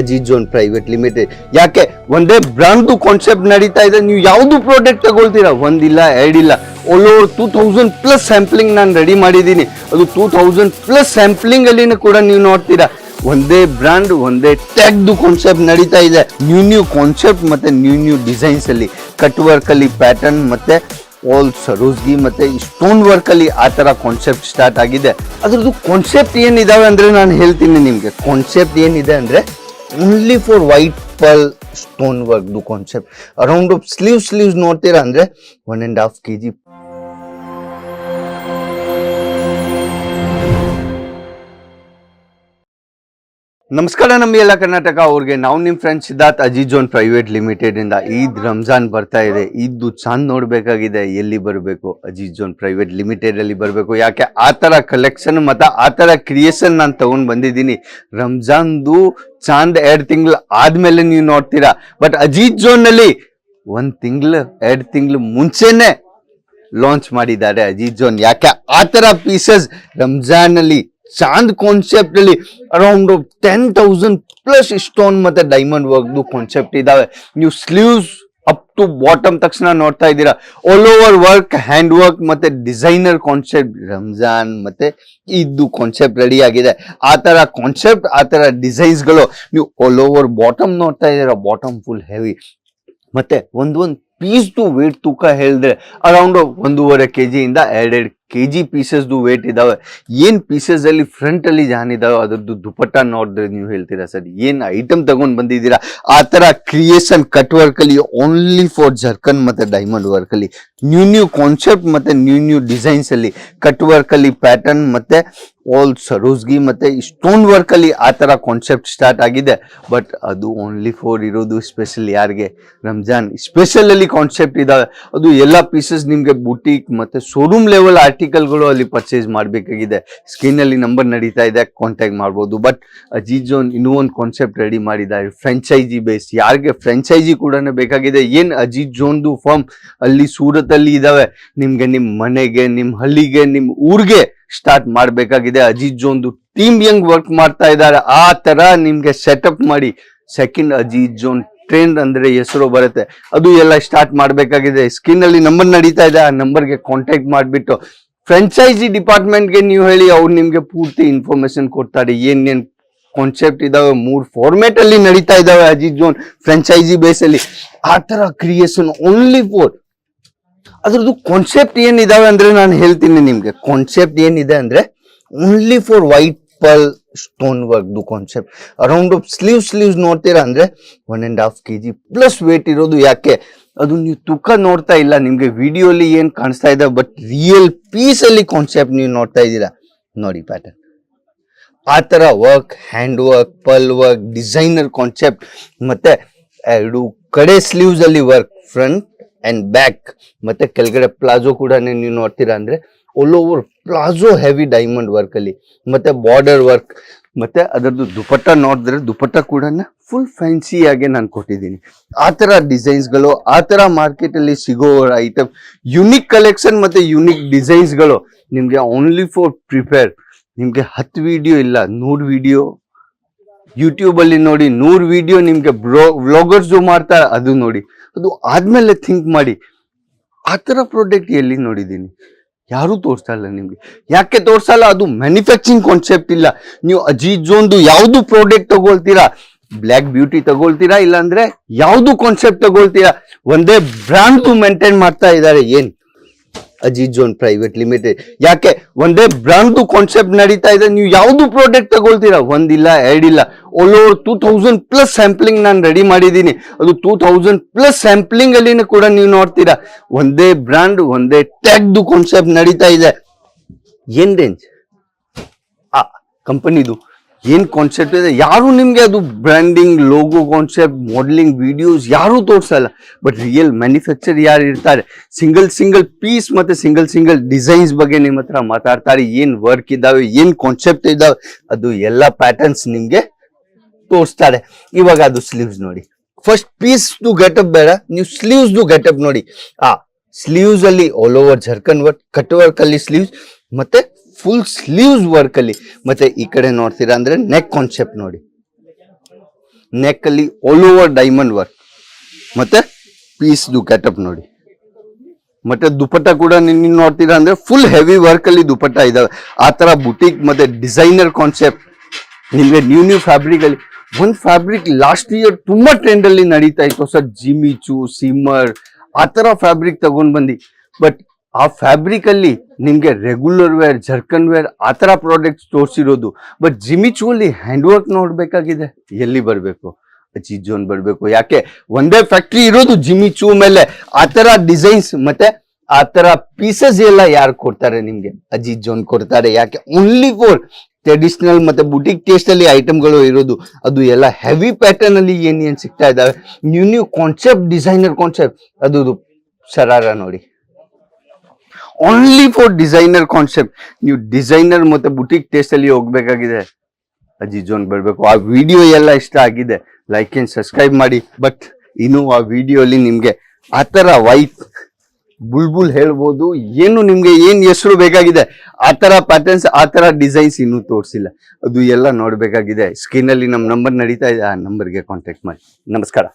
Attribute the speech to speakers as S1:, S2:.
S1: Ajit zone private limited. ಯಾಕೆ? ಒಂದೇ brand concept ನಡೀತಾ ಇದೆ, ನೀವು ಯಾವುದು ಪ್ರಾಡಕ್ಟ್ ತಗೊಳ್ತೀರಾ? ಒಂದಿಲ್ಲ, ಎರಡಿಲ್ಲ. All over two thousand plus sampling ನಾನು ರೆಡಿ ಮಾಡಿದ್ದೀನಿ. ಅದು ಟೂ ತೌಸಂಡ್ ಪ್ಲಸ್ ಸ್ಯಾಂಪ್ಲಿಂಗ್ ಅಲ್ಲಿ ಕೂಡ ನೀವು ನೋಡ್ತೀರಾ. ಒಂದೇ ಬ್ರ್ಯಾಂಡ್, ಒಂದೇ ಟ್ಯಾಗ್ದು ಕಾನ್ಸೆಪ್ಟ್ ನಡೀತಾ ಇದೆ. ನ್ಯೂ ನ್ಯೂ ಕಾನ್ಸೆಪ್ಟ್ ಮತ್ತೆ ನ್ಯೂ ನ್ಯೂ ಡಿಸೈನ್ಸ್ ಅಲ್ಲಿ. ಕಟ್ ವರ್ಕ್ ಅಲ್ಲಿ ಪ್ಯಾಟರ್ನ್ ಮತ್ತೆ ಆಲ್ ಸರೋಜ್ಗಿ ಮತ್ತೆ ಸ್ಟೋನ್ ವರ್ಕ್ ಅಲ್ಲಿ ಆ ತರ ಕಾನ್ಸೆಪ್ಟ್ ಸ್ಟಾರ್ಟ್ ಆಗಿದೆ. ಅದ್ರದ್ದು ಕಾನ್ಸೆಪ್ಟ್ ಏನಿದಾವೆ ಅಂದ್ರೆ ನಾನು ಹೇಳ್ತೀನಿ ನಿಮಗೆ. ಕಾನ್ಸೆಪ್ಟ್ ಏನಿದೆ ಅಂದ್ರೆ only for white pearl stone ವರ್ಕ್ದು concept around sleeve sleeves ನೋಡ್ತೀರಾ ಅಂದ್ರೆ one and half K G ನಮಸ್ಕಾರ ನಮ್ಮ ಎಲ್ಲ ಕರ್ನಾಟಕ. ಅವ್ರಿಗೆ ನಾವು ನಿಮ್ಮ ಫ್ರೆಂಡ್ ಸಿದ್ಧಾರ್ಥ್ ಅಜಿಜೋನ್ ಜೋನ್ ಪ್ರೈವೇಟ್ ಲಿಮಿಟೆಡ್ ಇಂದ ಈದ್ ರಂಜಾನ್ ಬರ್ತಾ ಇದೆ. ಇದು ಚಾಂದ್ ನೋಡ್ಬೇಕಾಗಿದೆ. ಎಲ್ಲಿ ಬರಬೇಕು? ಅಜಿಜೋನ್ ಜೋನ್ ಪ್ರೈವೇಟ್ ಲಿಮಿಟೆಡ್ ಅಲ್ಲಿ ಬರಬೇಕು. ಯಾಕೆ? ಆ ತರ ಕಲೆಕ್ಷನ್ ಮತ್ತೆ ಆ ತರ ಕ್ರಿಯೇಷನ್ ನಾನು ತಗೊಂಡ್ ಬಂದಿದ್ದೀನಿ. ರಂಜಾನ್ದು ಚಾಂದ್ ಎರಡು ತಿಂಗಳು ಆದ್ಮೇಲೆ ನೀವು ನೋಡ್ತೀರಾ. ಬಟ್ ಅಜೀಜ್ ಝೋನ್ನಲ್ಲಿ ಒಂದ್ ತಿಂಗಳು, ಎರಡು ತಿಂಗಳು ಮುಂಚೆನೆ ಲಾಂಚ್ ಮಾಡಿದ್ದಾರೆ ಅಜೀಜ್ ಝೋನ್ ಯಾಕೆ? ಆ ತರ ಪೀಸಸ್ ರಂಜಾನ್ ಚಾಂದ್ ಕಾನ್ಸೆಪ್ಟ್ ಅಲ್ಲಿ around ten thousand plus stone ಮತ್ತೆ ಡೈಮಂಡ್ ವರ್ಕ್ ಕಾನ್ಸೆಪ್ಟ್ ಇದಾವೆ. ನೀವು ಸ್ಲೀವ್ಸ್ ಅಪ್ ಟು ಬಾಟಮ್ ತಕ್ಷಣ ನೋಡ್ತಾ ಇದ್ದೀರಾ. All over work hand work ಮತ್ತೆ ಡಿಸೈನರ್ ಕಾನ್ಸೆಪ್ಟ್ ರಂಜಾನ್ ಮತ್ತೆ ಇದು ಕಾನ್ಸೆಪ್ಟ್ ರೆಡಿ ಆಗಿದೆ. ಆ ತರ ಕಾನ್ಸೆಪ್ಟ್ ಆ ತರ ಡಿಸೈನ್ಸ್ಗಳು ನೀವು ಆಲ್ ಓವರ್ ಬಾಟಮ್ ನೋಡ್ತಾ ಇದ್ದೀರಾ. ಬಾಟಮ್ ಫುಲ್ ಹೆವಿ ಮತ್ತೆ ಒಂದ್ ಒಂದ್ ಪೀಸ್ದು ವೇಟ್ ತೂಕ ಹೇಳಿದ್ರೆ ಅರೌಂಡ್ ಒಂದೂವರೆ ಕೆ ಜಿಯಿಂದ ಎರಡೆರಡು ಕೆ ಜಿ ಪೀಸಸ್ದು ವೇಟ್ ಇದಾವೆ. ಏನು ಪೀಸಸ್ ಅಲ್ಲಿ ಫ್ರಂಟ್ ಅಲ್ಲಿ ಜಾನ್ ಇದಾವೆ, ಅದ್ರದ್ದು ದುಪಟ್ಟ ನೋಡಿದ್ರೆ ನೀವು ಹೇಳ್ತೀರಾ ಸರ್? ಏನು ಐಟಮ್ ತಗೊಂಡ್ ಬಂದಿದ್ದೀರಾ? ಆ ಥರ creation cut work only for ಜರ್ಕನ್ ಮತ್ತೆ ಡೈಮಂಡ್ ವರ್ಕ್ ಅಲ್ಲಿ. ನ್ಯೂ ನ್ಯೂ ಕಾನ್ಸೆಪ್ಟ್ ಮತ್ತೆ ನ್ಯೂ ನ್ಯೂ ಡಿಸೈನ್ಸ್ ಅಲ್ಲಿ ಕಟ್ ವರ್ಕ್ ಅಲ್ಲಿ ಪ್ಯಾಟರ್ನ್ ಮತ್ತೆ ಆಲ್ ಸರೋಜ್ಗಿ ಮತ್ತೆ ಸ್ಟೋನ್ ವರ್ಕ್ ಅಲ್ಲಿ ಆ ತರ ಕಾನ್ಸೆಪ್ಟ್ ಸ್ಟಾರ್ಟ್ ಆಗಿದೆ. ಬಟ್ ಅದು ಓನ್ಲಿ ಫೋರ್ ಇರೋದು ಸ್ಪೆಷಲ್ ಯಾರಿಗೆ? ರಂಜಾನ್. ಸ್ಪೆಷಲ್ ಅಲ್ಲಿ ಕಾನ್ಸೆಪ್ಟ್ ಇದಾವೆ ಅದು ಎಲ್ಲ ಪೀಸಸ್ ನಿಮ್ಗೆ ಬುಟೀಕ್ ಮತ್ತೆ ಶೋರೂಮ್ ಲೆವೆಲ್ ಆರ್ಟಿಕಲ್ಗಳು ಅಲ್ಲಿ ಪರ್ಚೇಸ್ ಮಾಡಬೇಕಾಗಿದೆ. ಸ್ಕ್ರೀನ್ ಅಲ್ಲಿ ನಂಬರ್ ನಡೀತಾ ಇದೆ ಕಾಂಟ್ಯಾಕ್ಟ್ ಮಾಡ್ಬೋದು. ಬಟ್ ಅಜೀಜೋನ್ ಜೋನ್ ಇನ್ನೂ ಒಂದು ಕಾನ್ಸೆಪ್ಟ್ ರೆಡಿ ಮಾಡಿದ್ದಾರೆ. ಫ್ರೆಂಚೈಸಿ ಬೇಸ್ ಯಾರಿಗೆ ಫ್ರೆಂಚೈಸಿ ಕೂಡ ಬೇಕಾಗಿದೆ? ಏನ್ ಅಜೀಜ್ ಜೋನ್ದು ಫಾರ್ಮ್ ಅಲ್ಲಿ ಸೂರತ್ ಅಲ್ಲಿ ಇದಾವೆ? ನಿಮ್ಗೆ ನಿಮ್ ಮನೆಗೆ, ನಿಮ್ ಹಳ್ಳಿಗೆ, ನಿಮ್ ಊರ್ಗೆ ಸ್ಟಾರ್ಟ್ ಮಾಡಬೇಕಾಗಿದೆ. ಅಜೀಜ್ ಒಂದು ಟೀಮ್ ಯಂಗ್ ವರ್ಕ್ ಮಾಡ್ತಾ ಇದ್ದಾರೆ. ಆ ತರ ನಿಮ್ಗೆ ಸೆಟಪ್ ಮಾಡಿ. ಸೆಕೆಂಡ್ ಅಜೀಜ್ ಜೋನ್ ಟ್ರೆಂಡ್ ಅಂದ್ರೆ ಹೆಸರು ಬರುತ್ತೆ. ಅದು ಎಲ್ಲ ಸ್ಟಾರ್ಟ್ ಮಾಡಬೇಕಾಗಿದೆ. ಸ್ಕ್ರೀನ್ ಅಲ್ಲಿ ನಂಬರ್ ನಡೀತಾ ಇದೆ. ಆ ನಂಬರ್ಗೆ ಕಾಂಟ್ಯಾಕ್ಟ್ ಮಾಡಿಬಿಟ್ಟು ಫ್ರೆಂಚೈಸಿ ಡಿಪಾರ್ಟ್ಮೆಂಟ್ಗೆ ನೀವು ಹೇಳಿ, ಅವ್ರು ನಿಮ್ಗೆ ಪೂರ್ತಿ ಇನ್ಫಾರ್ಮೇಶನ್ ಕೊಡ್ತಾರೆ. ಏನೇನು ಕಾನ್ಸೆಪ್ಟ್ ಇದಾವೆ, ಮೂರು ಫಾರ್ಮೆಟ್ ಅಲ್ಲಿ ನಡೀತಾ ಇದಾವೆ ಅಜಿತ್ ಜೋನ್ ಫ್ರೆಂಚೈಸಿ ಬೇಸ್ ಅಲ್ಲಿ. ಆ ತರ ಕ್ರಿಯೇಷನ್ ಓನ್ಲಿ ಫೋರ್ ಅದ್ರದ್ದು ಕಾನ್ಸೆಪ್ಟ್ ಏನಿದಾವೆ ಅಂದ್ರೆ ನಾನು ಹೇಳ್ತೀನಿ ನಿಮ್ಗೆ. ಕಾನ್ಸೆಪ್ಟ್ ಏನಿದೆ ಅಂದ್ರೆ only for white pearl stone ವರ್ಕ್ದು concept around sleeve sleeves ನೋಡ್ತೀರಾ ಅಂದ್ರೆ one and half K G plus weight ಇರೋದು ಯಾಕೆ? ಅದು ನೀವು ತೂಕ ನೋಡ್ತಾ ಇಲ್ಲ, ನಿಮ್ಗೆ ವಿಡಿಯೋಲಿ ಏನು ಕಾಣಿಸ್ತಾ ಇದೆ ಬಟ್ ರಿಯಲ್ ಪೀಸ್ ಅಲ್ಲಿ ಕಾನ್ಸೆಪ್ಟ್ ನೀವು ನೋಡ್ತಾ ಇದ್ದೀರಾ? ನೋಡಿ ಪ್ಯಾಟರ್ನ್ ಆ ಥರ work hand work pearl work designer concept ಮತ್ತೆ ಎರಡು ಕಡೆ ಸ್ಲೀವ್ಸ್ ಅಲ್ಲಿ ವರ್ಕ್ ಫ್ರಂಟ್ ಅಂಡ್ ಬ್ಯಾಕ್ ಮತ್ತು ಕೆಳಗಡೆ ಪ್ಲಾಜೋ ಕೂಡ ನೀವು ನೋಡ್ತೀರಾ ಅಂದರೆ all over palazzo heavy diamond ವರ್ಕಲ್ಲಿ ಮತ್ತು ಬಾರ್ಡರ್ ವರ್ಕ್ ಮತ್ತು ಅದರದ್ದು ದುಪಟ್ಟ ನೋಡಿದ್ರೆ ದುಪಟ್ಟ ಕೂಡ ಫುಲ್ ಫ್ಯಾನ್ಸಿಯಾಗೆ ನಾನು ಕೊಟ್ಟಿದ್ದೀನಿ. ಆ ಥರ ಡಿಸೈನ್ಸ್ಗಳು ಆ ಥರ ಮಾರ್ಕೆಟಲ್ಲಿ ಸಿಗೋ ಐಟಮ್ ಯುನಿಕ್ ಕಲೆಕ್ಷನ್ ಮತ್ತು ಯುನಿಕ್ ಡಿಸೈನ್ಸ್ಗಳು ನಿಮ್ಗೆ ಓನ್ಲಿ ಫಾರ್ ಪ್ರಿಪೇರ್ ನಿಮಗೆ ಹತ್ತು ವಿಡಿಯೋ ಇಲ್ಲ, ನೂರು ವಿಡಿಯೋ ಯೂಟ್ಯೂಬ್ ಅಲ್ಲಿ ನೋಡಿ ನೂರು ವಿಡಿಯೋ ನಿಮಗೆ ಬ್ಲೋ ವ್ಲಾಗರ್ಸ್ ಮಾಡ್ತಾರೆ, ಅದು ನೋಡಿ. ಅದು ಆದಮೇಲೆ ಥಿಂಕ್ ಮಾಡಿ. ಆ ಥರ ಪ್ರಾಡಕ್ಟ್ ಎಲ್ಲಿ ನೋಡಿದ್ದೀನಿ? ಯಾರೂ ತೋರಿಸ್ತಾ ಇಲ್ಲ ನಿಮ್ಗೆ. ಯಾಕೆ ತೋರಿಸಲ್ಲ ಅದು ಮ್ಯಾನುಫ್ಯಾಕ್ಚರಿಂಗ್ ಕಾನ್ಸೆಪ್ಟ್ ಇಲ್ಲ. ನೀವು ಅಜೀಜ್ ಜೋನ್ದು ಯಾವ್ದು ಪ್ರಾಡಕ್ಟ್ ತಗೊಳ್ತೀರಾ? ಬ್ಲ್ಯಾಕ್ ಬ್ಯೂಟಿ ತಗೊಳ್ತೀರಾ? ಇಲ್ಲಾಂದ್ರೆ ಯಾವುದು ಕಾನ್ಸೆಪ್ಟ್ ತಗೊಳ್ತೀರಾ? ಒಂದೇ ಬ್ರ್ಯಾಂಡ್ ಮೇಂಟೈನ್ ಮಾಡ್ತಾ ಇದ್ದಾರೆ. ಏನ್? ಅಜಿತ್ ಜೋನ್ ಪ್ರೈವೇಟ್ ಲಿಮಿಟೆಡ್ ಯಾಕೆ? ಒಂದೇ ಬ್ರಾಂಡ್ದು ಕಾನ್ಸೆಪ್ಟ್ ನಡೀತಾ ಇದೆ. ನೀವು ಯಾವ್ದು ಪ್ರಾಡಕ್ಟ್ ತಗೊಳ್ತೀರಾ? ಒಂದಿಲ್ಲ, ಎರಡಿಲ್ಲ. All over two thousand plus sampling ನಾನು ರೆಡಿ ಮಾಡಿದ್ದೀನಿ. ಅದು ಟೂ ತೌಸಂಡ್ ಪ್ಲಸ್ ಸ್ಯಾಂಪ್ಲಿಂಗ್ ಅಲ್ಲಿನೂ ಕೂಡ ನೀವು ನೋಡ್ತೀರಾ. ಒಂದೇ ಬ್ರ್ಯಾಂಡ್ ಒಂದೇ ಟ್ಯಾಗ್ದು ಕಾನ್ಸೆಪ್ಟ್ ನಡೀತಾ ಇದೆ. ಏನ್ ರೇಂಜ್ ಆ ಕಂಪನಿದು ಏನ್ ಕಾನ್ಸೆಪ್ಟ್ ಇದೆ? ಯಾರು ನಿಮಗೆ ಅದು branding logo concept modelling videos ಯಾರು ತೋರಿಸಲ್ಲ. ಬಟ್ ರಿಯಲ್ ಮ್ಯಾನುಫ್ಯಾಕ್ಚರ್ ಯಾರು ಇರ್ತಾರೆ? ಸಿಂಗಲ್ ಸಿಂಗಲ್ ಪೀಸ್ ಮತ್ತೆ ಸಿಂಗಲ್ ಸಿಂಗಲ್ ಡಿಸೈನ್ಸ್ ಬಗ್ಗೆ ನಿಮ್ಮ ಹತ್ರ ಮಾತಾಡ್ತಾರೆ. ಏನು ವರ್ಕ್ ಇದಾವೆ, ಏನು ಕಾನ್ಸೆಪ್ಟ್ ಇದಾವೆ, ಅದು ಎಲ್ಲ ಪ್ಯಾಟರ್ನ್ಸ್ ನಿಮಗೆ ತೋರಿಸ್ತಾರೆ. ಇವಾಗ ಅದು ಸ್ಲೀವ್ಸ್ ನೋಡಿ. ಫಸ್ಟ್ ಪೀಸ್ ದು ಗೆಟಪ್ ಬೇಡ, ನೀವು ಸ್ಲೀವ್ಸ್ದು ಗೆಟಪ್ ನೋಡಿ. ಆ ಸ್ಲೀವ್ಸ್ ಅಲ್ಲಿ ಆಲ್ ಓವರ್ ಜರ್ಕನ್ ವರ್ಕ್ ಕಟ್ ವರ್ಕ್ ಅಲ್ಲಿ ಸ್ಲೀವ್ಸ್ ಮತ್ತೆ ಫುಲ್ ಸ್ಲೀವ್ಸ್ ವರ್ಕಲ್ಲಿ ಮತ್ತೆ ಈ ಕಡೆ ನೋಡ್ತೀರಾ ಅಂದ್ರೆ ನೆಕ್ ಕಾನ್ಸೆಪ್ಟ್ ನೋಡಿ. ನೆಕ್ ಅಲ್ಲಿ ಆಲ್ ಓವರ್ ಡೈಮಂಡ್ ವರ್ಕ್ ಮತ್ತೆ ಪೀಸ್ ದು ಕೆಟಪ್ ನೋಡಿ. ಮತ್ತೆ ದುಪಟ್ಟ ಕೂಡ ನಿನ್ನ ನೋಡ್ತೀರಾ ಅಂದ್ರೆ ಫುಲ್ ಹೆವಿ ವರ್ಕ್ ಅಲ್ಲಿ ದುಪಟ್ಟ ಇದಾವೆ. ಆ ತರ ಬುಟಿಕ್ ಮತ್ತೆ ಡಿಸೈನರ್ ಕಾನ್ಸೆಪ್ಟ್ ನಿಮ್ಗೆ ನ್ಯೂ ನ್ಯೂ ಫ್ಯಾಬ್ರಿಕ್ ಅಲ್ಲಿ ಒಂದ್ ಫ್ಯಾಬ್ರಿಕ್ ಲಾಸ್ಟ್ ಇಯರ್ ತುಂಬಾ ಟ್ರೆಂಡ್ ಅಲ್ಲಿ ನಡೀತಾ ಇತ್ತು. ಸರ್ ಜಿಮಿಚು ಸಿಮ್ಮರ್ ಆ ತರ ಫ್ಯಾಬ್ರಿಕ್ ತಗೊಂಡ್ ಬಂದಿ. ಬಟ್ ಆ ಫ್ಯಾಬ್ರಿಕ್ ಅಲ್ಲಿ ನಿಮ್ಗೆ ರೆಗ್ಯುಲರ್ ವೇರ್ ಜರ್ಕನ್ ವೇರ್ ಆ ತರ ಪ್ರಾಡಕ್ಟ್ಸ್ ತೋರಿಸಿರೋದು. ಬಟ್ ಜಿಮಿಚೂಲಿ ಹ್ಯಾಂಡ್ ವರ್ಕ್ ನೋಡ್ಬೇಕಾಗಿದೆ. ಎಲ್ಲಿ ಬರ್ಬೇಕು? ಅಜಿ ಜೋನ್ ಬರ್ಬೇಕು. ಯಾಕೆ? ಒಂದೇ ಫ್ಯಾಕ್ಟ್ರಿ ಇರೋದು ಜಿಮಿಚೂ ಮೇಲೆ. ಆ ತರ ಡಿಸೈನ್ಸ್ ಮತ್ತೆ ಆ ತರ ಪೀಸಸ್ ಎಲ್ಲ ಯಾರು ಕೊಡ್ತಾರೆ ನಿಮ್ಗೆ? ಅಜಿತ್ ಜೋನ್ ಕೊಡ್ತಾರೆ. ಯಾಕೆ? ಓನ್ಲಿ ಫೋರ್ ಟ್ರೆಡಿಷನಲ್ ಮತ್ತೆ ಬುಟಿಕ್ ಟೇಸ್ಟ್ ಅಲ್ಲಿ ಐಟಮ್ಗಳು ಇರೋದು. ಅದು ಎಲ್ಲ ಹೆವಿ ಪ್ಯಾಟರ್ನ್ ಅಲ್ಲಿ ಏನೇನ್ ಏನ್ ಸಿಗ್ತಾ ಇದಾವೆ new new concept designer concept ಅದು ಸರಾರ ನೋಡಿ. ಓನ್ಲಿ ಫಾರ್ ಡಿಸೈನರ್ ಕಾನ್ಸೆಪ್ಟ್ ನೀವು ಡಿಸೈನರ್ ಮತ್ತೆ ಬುಟಿಕ್ ಟೇಸ್ಟ್ ಅಲ್ಲಿ ಹೋಗ್ಬೇಕಾಗಿದೆ. ಅಜ್ಜಿ ಜೋನ್ ಬರ್ಬೇಕು. ಆ ವಿಡಿಯೋ ಎಲ್ಲ ಇಷ್ಟ ಆಗಿದೆ. ಲೈಕ್ ಅಂಡ್ ಸಬ್ಸ್ಕ್ರೈಬ್ ಮಾಡಿ. ಬಟ್ ಇನ್ನು ಆ ವಿಡಿಯೋ ಅಲ್ಲಿ ನಿಮ್ಗೆ ಆ ತರ ವೈಟ್ ಬುಲ್ಬುಲ್ ಹೇಳ್ಬೋದು. ಏನು ನಿಮ್ಗೆ ಏನ್ ಹೆಸರು ಬೇಕಾಗಿದೆ. ಆ ತರ ಪ್ಯಾಟರ್ನ್ಸ್ ಆ ತರ ಡಿಸೈನ್ಸ್ ಇನ್ನೂ ತೋರಿಸಿಲ್ಲ. ಅದು ಎಲ್ಲ ನೋಡ್ಬೇಕಾಗಿದೆ. ಸ್ಕ್ರೀನ್ ಅಲ್ಲಿ ನಮ್ ನಂಬರ್ ನಡೀತಾ ಇದೆ. ಆ ನಂಬರ್ಗೆ ಕಾಂಟ್ಯಾಕ್ಟ್ ಮಾಡಿ. ನಮಸ್ಕಾರ.